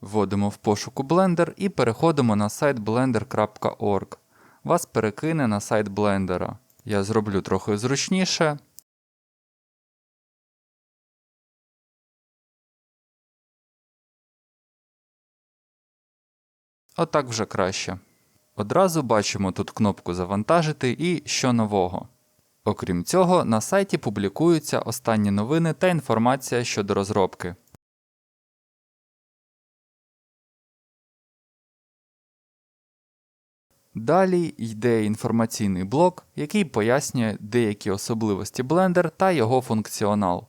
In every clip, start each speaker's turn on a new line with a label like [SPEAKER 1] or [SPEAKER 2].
[SPEAKER 1] Вводимо в пошуку Blender і переходимо на сайт blender.org. Вас перекине на сайт блендера. Я зроблю трохи зручніше. Отак вже краще. Одразу бачимо тут кнопку Завантажити і що нового. Окрім цього, на сайті публікуються останні новини та інформація щодо розробки. Далі йде інформаційний блок, який пояснює деякі особливості Blender та його функціонал.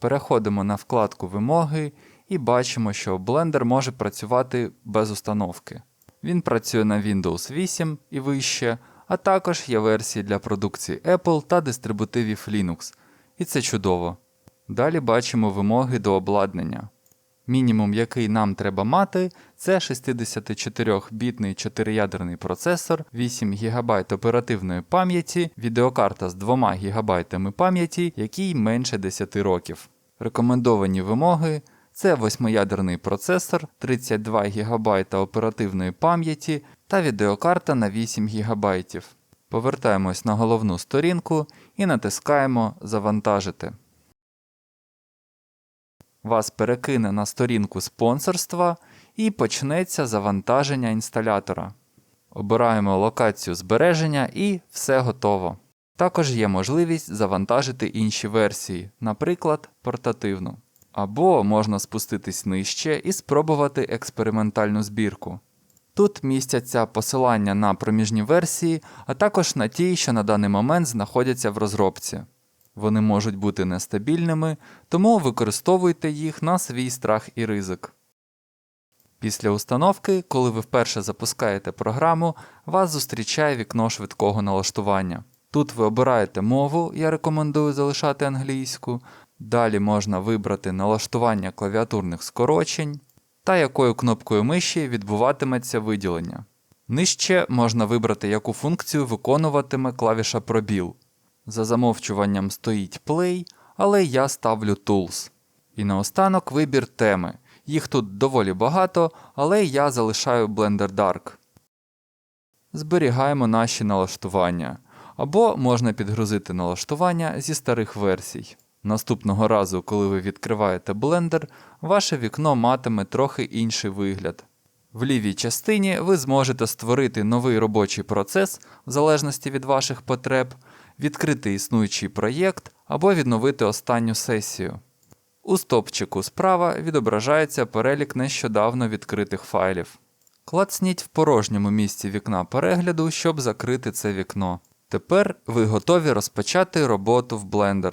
[SPEAKER 1] Переходимо на вкладку Вимоги і бачимо, що Blender може працювати без установки. Він працює на Windows 8 і вище, а також є версії для продукції Apple та дистрибутивів Linux. І це чудово. Далі бачимо вимоги до обладнання. Мінімум, який нам треба мати, це 64-бітний 4-ядерний процесор, 8 ГБ оперативної пам'яті, відеокарта з 2 ГБ пам'яті, якій менше 10 років. Рекомендовані вимоги це 8-ядерний процесор, 32 ГБ оперативної пам'яті та відеокарта на 8 ГБ. Повертаємось на головну сторінку і натискаємо Завантажити. Вас перекине на сторінку спонсорства і почнеться завантаження інсталятора. Обираємо локацію збереження і все готово. Також є можливість завантажити інші версії, наприклад, портативну. Або можна спуститись нижче і спробувати експериментальну збірку. Тут містяться посилання на проміжні версії, а також на ті, що на даний момент знаходяться в розробці. Вони можуть бути нестабільними, тому використовуйте їх на свій страх і ризик. Після установки, коли ви вперше запускаєте програму, вас зустрічає вікно швидкого налаштування. Тут ви обираєте мову, я рекомендую залишати англійську. Далі можна вибрати налаштування клавіатурних скорочень та якою кнопкою миші відбуватиметься виділення. Нижче можна вибрати, яку функцію виконуватиме клавіша пробіл. За замовчуванням стоїть Play, але я ставлю Tools. І наостанок вибір теми. Їх тут доволі багато, але я залишаю Blender Dark. Зберігаємо наші налаштування. Або можна підгрузити налаштування зі старих версій. Наступного разу, коли ви відкриваєте Blender, ваше вікно матиме трохи інший вигляд. В лівій частині ви зможете створити новий робочий процес в залежності від ваших потреб, відкрити існуючий проєкт або відновити останню сесію. У стопчику справа відображається перелік нещодавно відкритих файлів. Клацніть в порожньому місці вікна перегляду, щоб закрити це вікно. Тепер ви готові розпочати роботу в Blender.